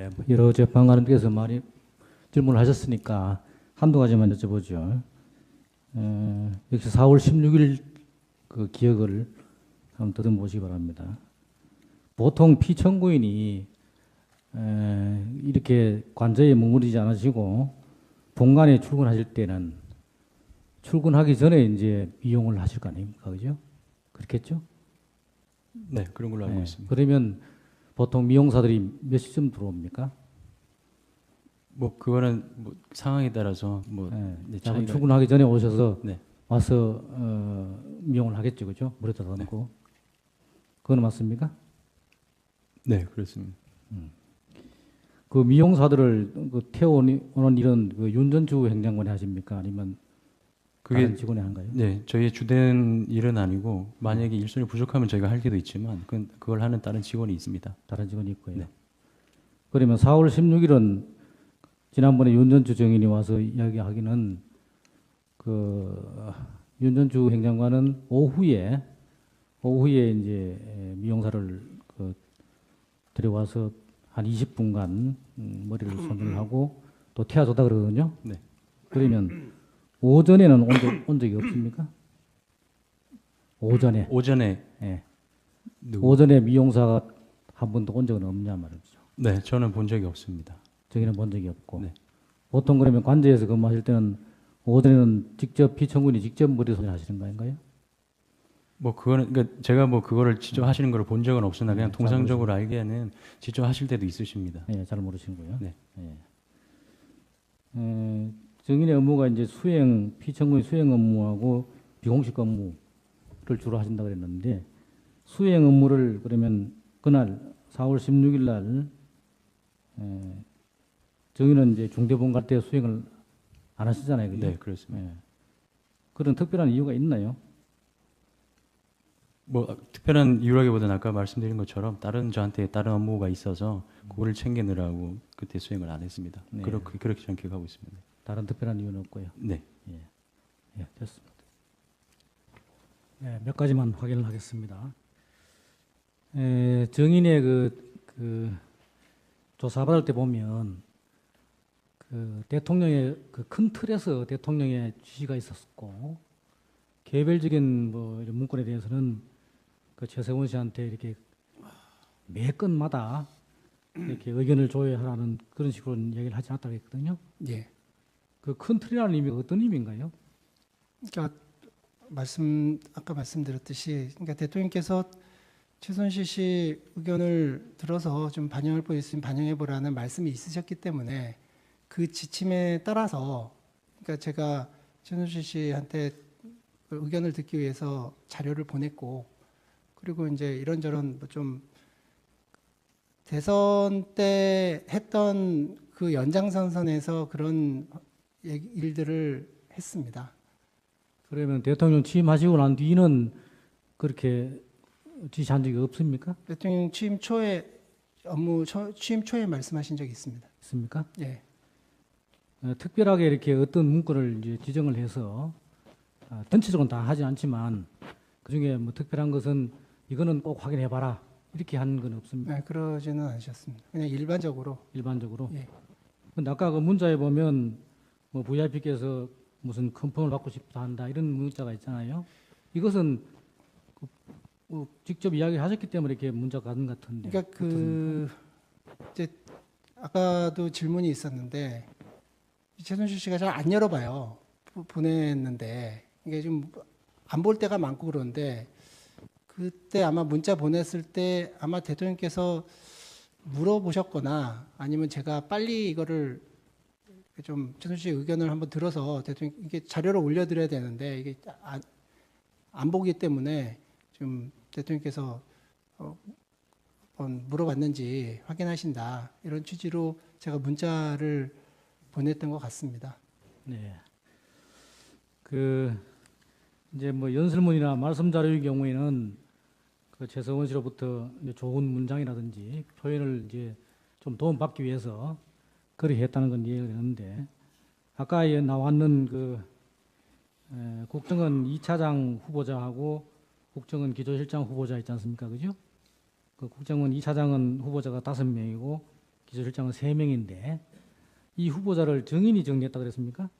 예, 여러 재판관님께서 많이 질문을 하셨으니까 한두 가지만 여쭤보죠. 에, 역시 4월 16일 그 기억을 한번 더듬보시기 바랍니다. 보통 피청구인이 에, 이렇게 관저에 머무르지 않으시고 본관에 출근하실 때는 출근하기 전에 이제 이용을 하실 거 아닙니까, 그죠? 그렇겠죠? 네, 그런 걸로 알고 네. 있습니다. 그러면 보통 미용사들이 몇 시쯤 들어옵니까? 뭐 그거는 뭐 상황에 따라서 뭐 네. 네, 자, 차이가- 출근하기 전에 오셔서 네. 와서 어, 미용을 하겠죠, 그죠? 물에다 담고. 그건 맞습니까? 네, 그렇습니다. 그 미용사들을 그 태워오는 일은 그 윤전주 행장관이 하십니까? 아니면 그게 직원이 한가요? 네, 저희의 주된 일은 아니고 만약에 일손이 부족하면 저희가 할 때도 있지만 그건 그걸 하는 다른 직원이 있습니다. 다른 직원이 있고요. 네. 그러면 4월 16일은 지난번에 윤전주 정인이 와서 이야기하기는 그 윤전주 행장관은 오후에 오후에 이제 미용사를 그 데려와서 한 20분간 음, 머리를 손질을 하고 또 태워줬다 그러거든요. 네. 그러면 오전에는 온, 적, 온 적이 없습니까? 오전에 오전에 예. 누구? 오전에 미용사가 한 번도 온 적은 없냐 말이죠. 네, 저는 본 적이 없습니다. 저기는 본 적이 없고 네. 보통 그러면 관제에서 근무하실 때는 오전에는 직접 피청군이 직접 머리 손질 하시는 거인가요? 뭐 그거는 그러니까 제가 뭐 그거를 직접 하시는 걸 본 적은 없으나 그냥 네, 잘 통상적으로 알기에는 직접 하실 때도 있으십니다. 예, 잘 모르시고요. 네. 예. 에, 정인의 업무가 이제 수행 피청군이 수행 업무하고 비공식 업무를 주로 하신다 그랬는데 수행 업무를 그러면 그날 4월 16일 날 에, 정인은 이제 중대본 갈 때 수행을 안 하시잖아요. 그죠? 네, 그렇습니다. 예. 그런 특별한 이유가 있나요? 뭐 아, 특별한 이유라기보다는 아까 말씀드린 것처럼 다른 저한테 다른 업무가 있어서 그거를 챙기느라고 그때 수행을 안 했습니다. 네. 그렇게 그렇게 저는 기억하고 있습니다. 다른 특별한 이유는 없고요. 네. 예, 됐습니다. 네, 몇 가지만 확인을 하겠습니다. 에, 정인의 그, 그 조사받을 때 보면 그 대통령의 그 큰 틀에서 대통령의 지시가 있었고 개별적인 뭐 이런 문건에 대해서는 그 최세원 씨한테 이렇게 매 건마다 이렇게 의견을 조회하라는 그런 식으로 얘기를 하지 않았다고 했거든요. 예. 그 큰 틀이라는 의미가 어떤 의미인가요? 그러니까 말씀 아까 말씀드렸듯이 그러니까 대통령께서 최순실 씨 의견을 들어서 좀 반영할 거 있으면 반영해 보라는 말씀이 있으셨기 때문에 그 지침에 따라서 그러니까 제가 최순실 씨한테 그 의견을 듣기 위해서 자료를 보냈고 그리고 이제 이런저런 뭐좀 대선 때 했던 그 연장선선에서 그런 일들을 했습니다. 그러면 대통령 취임하시고 난 뒤는 그렇게 지시한 적이 없습니까? 대통령 취임 초에 업무 초, 취임 초에 말씀하신 적이 있습니다. 있습니까? 예. 어, 특별하게 이렇게 어떤 문구를 이제 지정을 해서 아, 전체적으로는 다 하지 않지만 그 중에 뭐 특별한 것은 이거는 꼭 확인해 봐라 이렇게 한 건 없습니다. 네, 그러지는 않으셨습니다. 그냥 일반적으로 일반적으로. 예. 근데 아까 그 문자에 보면 뭐 VIP께서 무슨 컨펌을 받고 싶다 한다 이런 문자가 있잖아요. 이것은 그, 어, 직접 이야기하셨기 때문에 이렇게 문자가 것 같은데. 그러니까 그 이제 아까도 질문이 있었는데 최순실 씨가 잘 안 열어봐요. 보- 보냈는데 이게 좀 안 볼 때가 많고 그런데 그때 아마 문자 보냈을 때 아마 대통령께서 물어보셨거나 아니면 제가 빨리 이거를 좀 최순실 씨 의견을 한번 들어서 대통령 이게 자료를 올려드려야 되는데 이게 안, 안 보기 때문에 좀 대통령께서 어, 한번 물어봤는지 확인하신다 이런 취지로 제가 문자를 보냈던 것 같습니다. 네. 그 이제 뭐 연설문이나 말씀 자료의 경우에는 그 최서원 씨로부터 좋은 문장이라든지 표현을 이제 좀 도움 받기 위해서 그렇게 했다는 건 이해가 되는데 아까 예, 나왔는 그 에, 국정원 2차장 후보자하고 국정원 기조실장 후보자 있지 않습니까, 그죠? 그 국정원 2차장은 후보자가 다섯 명이고 기조실장은 세 명인데 이 후보자를 정인이 정리했다 그랬습니까?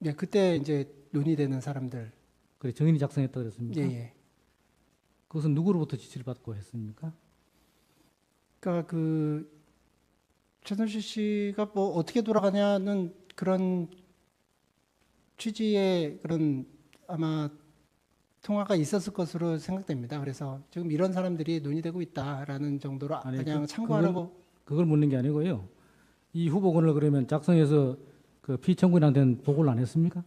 네, 그때 이제 논의되는 사람들. 그래 정인이 작성했다 그랬습니까? 예, 예. 그것은 누구로부터 지시를 받고 했습니까? 그러니까 그 최순실 씨가 뭐 어떻게 돌아가냐는 그런 취지의 그런 아마 통화가 있었을 것으로 생각됩니다. 그래서 지금 이런 사람들이 논의되고 있다라는 정도로 아니, 그냥 그- 참고하라고 그걸 묻는 게 아니고요. 이 후보군을 그러면 작성해서 그 피청구인한테는 보고를 안 했습니까?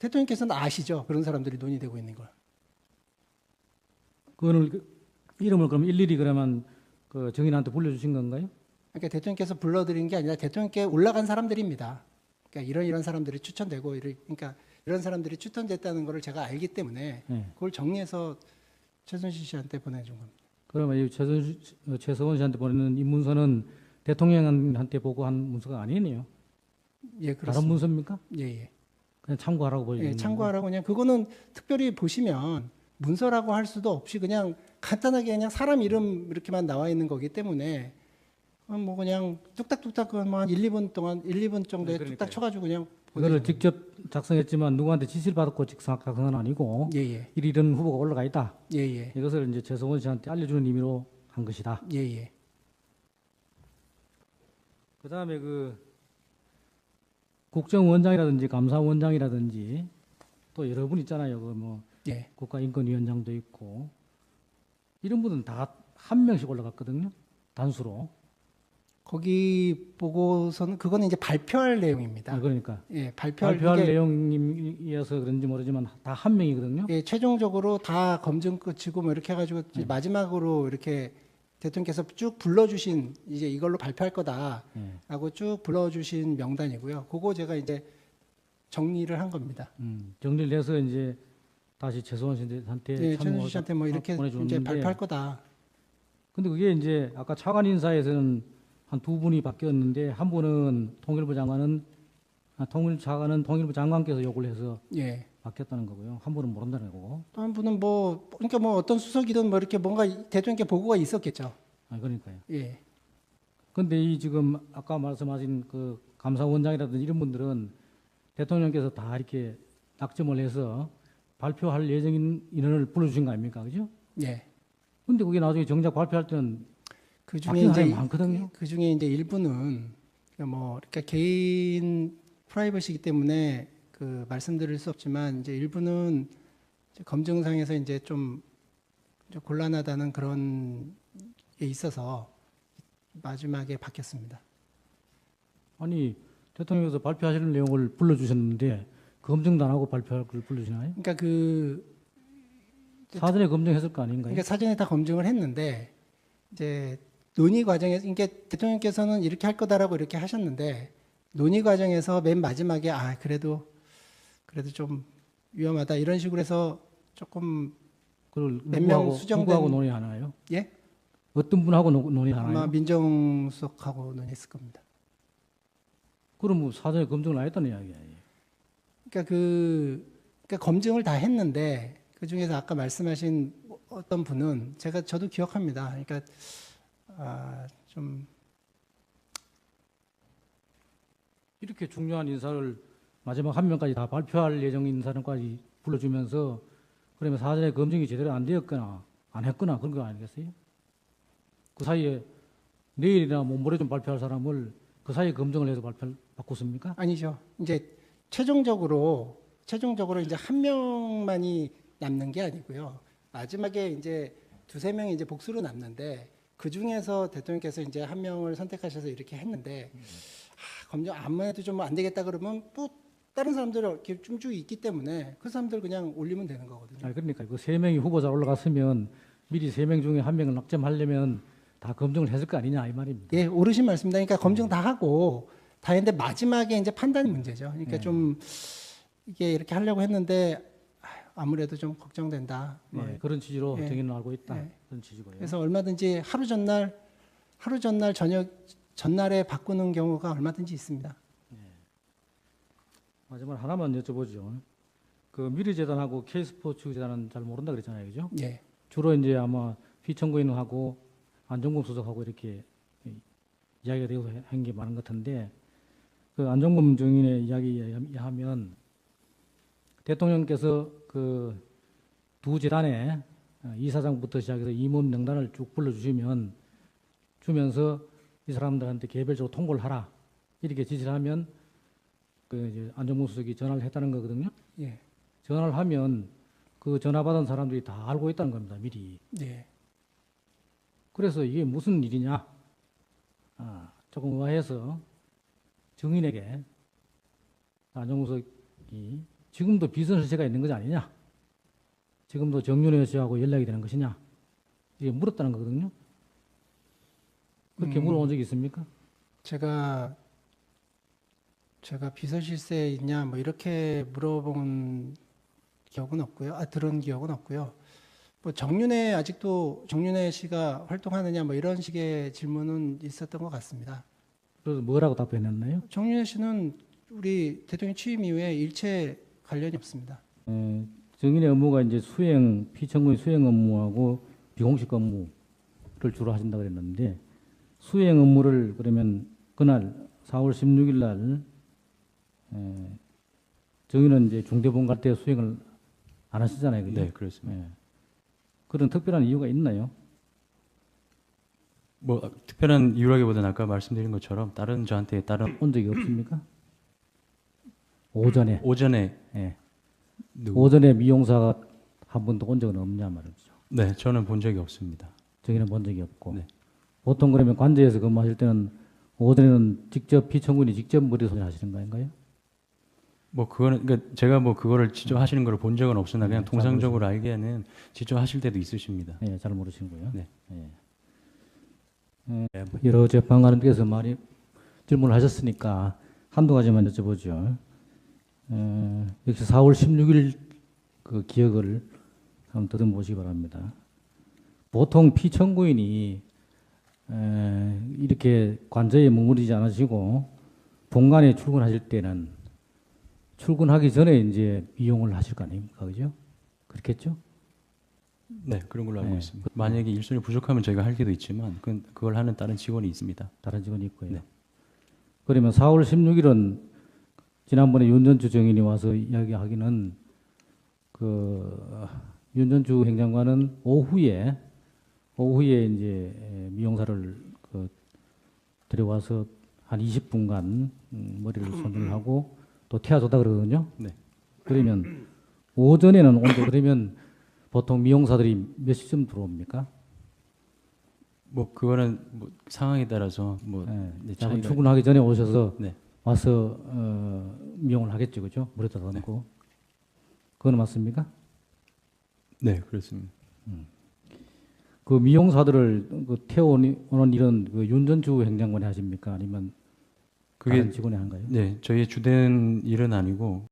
대통령께서는 아시죠? 그런 사람들이 논의되고 있는 걸. 그거를 그 이름을 그럼 일일이 그러면 그 정인한테 불려주신 건가요? 그러니까 대통령께서 불러드린 게 아니라 대통령께 올라간 사람들입니다. 그러니까 이런 이런 사람들이 추천되고 이런 그러니까 이런 사람들이 추천됐다는 것을 제가 알기 때문에 네. 그걸 정리해서 최순실 씨한테 보내준 겁니다. 그러면 이 최선, 어, 최서원 씨한테 보내는 이 문서는 대통령한테 보고한 문서가 아니네요. 예, 다른 그렇습니다. 문서입니까? 예, 예. 그냥 참고하라고 보여주는 예, 참고하라고 그냥 그거는 특별히 보시면 문서라고 할 수도 없이 그냥 간단하게 그냥 사람 이름 이렇게만 나와 있는 거기 때문에 어, 뭐 그냥 뚝딱뚝딱 그한 1, 2분 동안 1, 2분 정도에 네. 뚝딱 쳐가지고 그냥 그거를 직접 작성했지만 누구한테 지시를 받았고 작성은 아니고 예 예 이런 후보가 올라가 있다. 예 예 이것을 이제 최성원 씨한테 알려주는 의미로 한 것이다. 예 예 그 다음에 그 국정원장이라든지 감사원장이라든지 또 여러 분 있잖아요. 그뭐 예. 국가인권위원장도 있고 이런 분은 다 한 명씩 올라갔거든요. 단수로. 거기 보고서는 그거는 이제 발표할 내용입니다. 아, 그러니까 예, 발표할, 발표할 내용이어서 그런지 모르지만 다 한 명이거든요. 예, 최종적으로 다 검증 끝이고 뭐 이렇게 해가지고 이제 마지막으로 이렇게 대통령께서 쭉 불러주신 이제 이걸로 발표할 거다라고 예. 쭉 불러주신 명단이고요. 그거 제가 이제 정리를 한 겁니다. 음, 정리를 해서 이제 다시 최소원 씨한테 예, 최순실 씨한테 뭐 이렇게 보내줬는데 이제 발표할 거다. 근데 그게 이제 아까 차관 인사에서는 한 두 분이 바뀌었는데 한 분은 통일부 장관은 아, 통일 차관은 통일부 장관께서 요구를 해서 예. 바뀌었다는 거고요. 한 분은 모른다는 거고. 또 한 분은 뭐 그러니까 뭐 어떤 수석이든 뭐 이렇게 뭔가 대통령께 보고가 있었겠죠. 아 그러니까요. 예. 근데 이 지금 아까 말씀하신 그 감사원장이라든지 이런 분들은 대통령께서 다 이렇게 낙점을 해서 발표할 예정인 인원을 불러주신 거 아닙니까? 그죠? 예. 근데 그게 나중에 정작 발표할 때는 그 중에 이제 많거든요. 그 중에 이제 일부는 그러니까 뭐 그러니까 개인 프라이버시기 때문에 그 말씀드릴 수 없지만 이제 일부는 이제 검증상에서 이제 좀, 좀 곤란하다는 그런 게 있어서 마지막에 바뀌었습니다. 아니 대통령께서 발표하시는 내용을 불러주셨는데 검증도 안 하고 발표할 걸 불러주시나요? 그러니까 그 사전에 검증했을 거 아닌가요? 그러니까 사전에 다 검증을 했는데 이제 논의 과정에서 이게 대통령께서는 이렇게 할 거다라고 이렇게 하셨는데 논의 과정에서 맨 마지막에 아 그래도 그래도 좀 위험하다 이런 식으로 해서 조금 몇명 수정된- 누구하고 논의하나요? 예 어떤 분하고 노- 논의하나요? 아마 민정수석하고 논의했을 겁니다. 그럼 뭐 사전에 검증을 안 했다는 이야기예요. 그러니까 그 그러니까 검증을 다 했는데 그 중에서 아까 말씀하신 어떤 분은 제가 저도 기억합니다. 그러니까 아 좀 이렇게 중요한 인사를 마지막 한 명까지 다 발표할 예정인 사람까지 불러주면서 그러면 사전에 검증이 제대로 안 되었거나 안 했거나 그런 거 아니겠어요? 그 사이에 내일이나 뭐 모레 좀 발표할 사람을 그 사이에 검증을 해서 발표를 바꿨습니까? 아니죠. 이제 최종적으로 최종적으로 이제 한 명만이 남는 게 아니고요. 마지막에 이제 두세 명이 이제 복수로 남는데 그 중에서 대통령께서 이제 한 명을 선택하셔서 이렇게 했는데 아, 검증 아무래도 좀 안 되겠다 그러면 또 다른 사람들 이렇게 쭉 있기 때문에 그 사람들 그냥 올리면 되는 거거든요. 아니 그러니까 그 세 명이 후보자 올라갔으면 미리 세 명 중에 한 명을 낙점하려면 다 검증을 했을 거 아니냐 이 말입니다. 예, 오르신 말씀입니다. 그러니까 검증 다 하고 다 했는데 마지막에 이제 판단이 문제죠. 그러니까 네. 좀 이게 이렇게 하려고 했는데 아, 아무래도 좀 걱정된다. 뭐 네, 그런 취지로 예. 정의는 알고 있다. 예. 그런 취지고요. 그래서 얼마든지 하루 전날 하루 전날 저녁 전날에 바꾸는 경우가 얼마든지 있습니다. 마지막 하나만 여쭤보죠. 그 미래 재단하고 K스포츠 재단은 잘 모른다 그랬잖아요, 그죠? 예. 주로 이제 아마 피청구인하고 안정공 수석하고 이렇게 이 이야기가 되고 한 게 많은 것 같은데 그 안종범 증인의 이야기에 의하면 대통령께서 그 두 재단에 어, 이사장부터 시작해서 임원 명단을 쭉 불러주시면 주면서 이 사람들한테 개별적으로 통보를 하라 이렇게 지시를 하면 그 이제 안종범 수석이 전화를 했다는 거거든요. 예, 전화를 하면 그 전화 받은 사람들이 다 알고 있다는 겁니다. 미리. 예, 그래서 이게 무슨 일이냐? 아, 조금 의아해서 증인에게 안정석이 지금도 비선실세가 있는 것이 아니냐? 지금도 정윤회 씨하고 연락이 되는 것이냐? 이게 물었다는 거거든요. 그렇게 음. 물어본 적이 있습니까? 제가 제가 비서실세 있냐 뭐 이렇게 물어본 기억은 없고요. 아 들은 기억은 없고요. 뭐 정윤회 아직도 정윤회 씨가 활동하느냐 뭐 이런 식의 질문은 있었던 것 같습니다. 그래서 뭐라고 답변했나요? 정윤회 씨는 우리 대통령 취임 이후에 일체 관련이 없습니다. 에, 증인의 업무가 이제 수행 피청구의 수행 업무하고 비공식 업무를 주로 하신다 고 그랬는데 수행 업무를 그러면 그날 4월 16일 날 에, 증인은 이제 중대본 갈 때 수행을 안 하시잖아요. 그죠? 네, 그렇습니다. 예. 그런 특별한 이유가 있나요? 뭐 아, 특별한 이유라기보다는 아까 말씀드린 것처럼 다른 저한테 다른 온 적이 없습니까? 오전에 오전에 예. 누구? 오전에 미용사가 한 번도 온 적은 없냐 말이죠. 네, 저는 본 적이 없습니다. 저기는 본 적이 없고 네. 보통 그러면 관제에서 근무하실 때는 오전에는 직접 피청군이 직접 머리 손질 하시는 거인가요? 뭐 그거는 그러니까 제가 뭐 그거를 직접 하시는 걸 본 적은 없으나 그냥 네, 잘 통상적으로 알기에는 직접 하실 때도 있으십니다. 예, 잘 모르시고요. 네. 예. 예, 뭐 여러 재판관님께서 많이 질문을 하셨으니까 한두 가지만 여쭤보죠. 에, 역시 4월 16일 그 기억을 한번 더듬보시기 바랍니다. 보통 피청구인이 에, 이렇게 관저에 머무르지 않으시고 본관에 출근하실 때는 출근하기 전에 이제 이용을 하실 거 아닙니까, 그죠? 그렇겠죠? 네, 그런 걸로 알고 네. 있습니다. 만약에 일손이 부족하면 저희가 할 때도 있지만 그 그걸 하는 다른 직원이 있습니다. 다른 직원이 있고요. 네. 그러면 4월 16일은 지난번에 윤전주 정인이 와서 이야기하기는 그 윤전주 행장관은 오후에 오후에 이제 미용사를 그 들여와서 한 20분간 음, 머리를 손질을 하고 또 태워줬다 그러거든요. 네. 그러면 오전에는 온데 그러면 보통 미용사들이 몇 시쯤 들어옵니까? 뭐 그거는 뭐 상황에 따라서 뭐 예, 네, 출근하기 전에 오셔서 네. 와서 어, 미용을 하겠죠, 그죠? 물에다 담고 그건 맞습니까? 네, 그렇습니다. 그 미용사들을 그 태워오는 일은 그 윤전주 행장관이 하십니까? 아니면 그게 다른 직원이 한가요? 네, 저희의 주된 일은 아니고